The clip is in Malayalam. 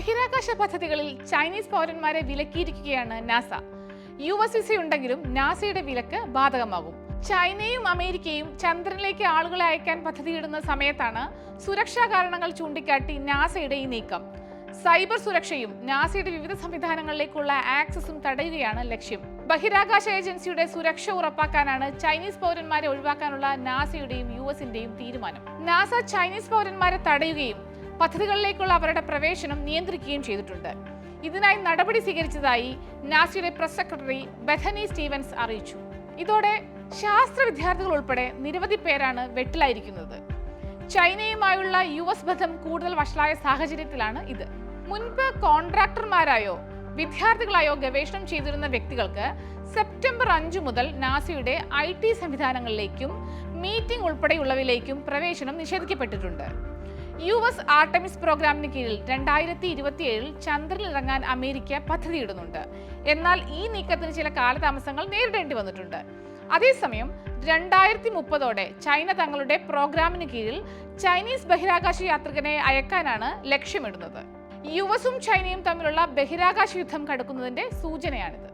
ബഹിരാകാശ പദ്ധതികളിൽ ചൈനീസ് പൗരന്മാരെ വിലക്കിയിരിക്കുകയാണ് നാസ. യു എസ് വിസ ഉണ്ടെങ്കിലും നാസയുടെ വിലക്ക് ബാധകമാകും. ചൈനയും അമേരിക്കയും ചന്ദ്രനിലേക്ക് ആളുകളെ അയക്കാൻ പദ്ധതിയിടുന്ന സമയത്താണ് സുരക്ഷാ കാരണങ്ങൾ ചൂണ്ടിക്കാട്ടി നാസയുടെ ഈ നീക്കം. സൈബർ സുരക്ഷയും നാസയുടെ വിവിധ സംവിധാനങ്ങളിലേക്കുള്ള ആക്സസും തടയുകയാണ് ലക്ഷ്യം. ബഹിരാകാശ ഏജൻസിയുടെ സുരക്ഷ ഉറപ്പാക്കാനാണ് ചൈനീസ് പൗരന്മാരെ ഒഴിവാക്കാനുള്ള നാസയുടെയും യു എസിന്റെയും തീരുമാനം. നാസ ചൈനീസ് പൗരന്മാരെ തടയുകയും പദ്ധതികളിലേക്കുള്ള അവരുടെ പ്രവേശനം നിയന്ത്രിക്കുകയും ചെയ്തിട്ടുണ്ട്. ഇതിനായി നടപടി സ്വീകരിച്ചതായി നാസിയുടെ പ്രസ് സെക്രട്ടറി ബെഥനി സ്റ്റീവൻസ് അറിയിച്ചു. ഇതോടെ ശാസ്ത്ര വിദ്യാർത്ഥികൾ ഉൾപ്പെടെ നിരവധി പേരാണ് വെട്ടിലായിരിക്കുന്നത്. ചൈനയുമായുള്ള യു എസ് ബന്ധം കൂടുതൽ വഷളായ സാഹചര്യത്തിലാണ് ഇത്. മുൻപ് കോൺട്രാക്ടർമാരായോ വിദ്യാർത്ഥികളായോ ഗവേഷണം ചെയ്തിരുന്ന വ്യക്തികൾക്ക് സെപ്റ്റംബർ അഞ്ച് മുതൽ നാസയുടെ ഐ ടി സംവിധാനങ്ങളിലേക്കും മീറ്റിംഗ് ഉൾപ്പെടെയുള്ളവയിലേക്കും പ്രവേശനം നിഷേധിക്കപ്പെട്ടിട്ടുണ്ട്. യു എസ് ആർട്ടമിസ് പ്രോഗ്രാമിന് കീഴിൽ രണ്ടായിരത്തി ഇരുപത്തിയേഴിൽ ചന്ദ്രനിൽ ഇറങ്ങാൻ അമേരിക്ക പദ്ധതിയിടുന്നുണ്ട്. എന്നാൽ ഈ നീക്കത്തിന് ചില കാലതാമസങ്ങൾ നേരിടേണ്ടി വന്നിട്ടുണ്ട്. അതേസമയം രണ്ടായിരത്തി മുപ്പതോടെ ചൈന തങ്ങളുടെ പ്രോഗ്രാമിന് കീഴിൽ ചൈനീസ് ബഹിരാകാശ യാത്രികനെ അയക്കാനാണ് ലക്ഷ്യമിടുന്നത്. യു എസും ചൈനയും തമ്മിലുള്ള ബഹിരാകാശ യുദ്ധം കടക്കുന്നതിന്റെ സൂചനയാണിത്.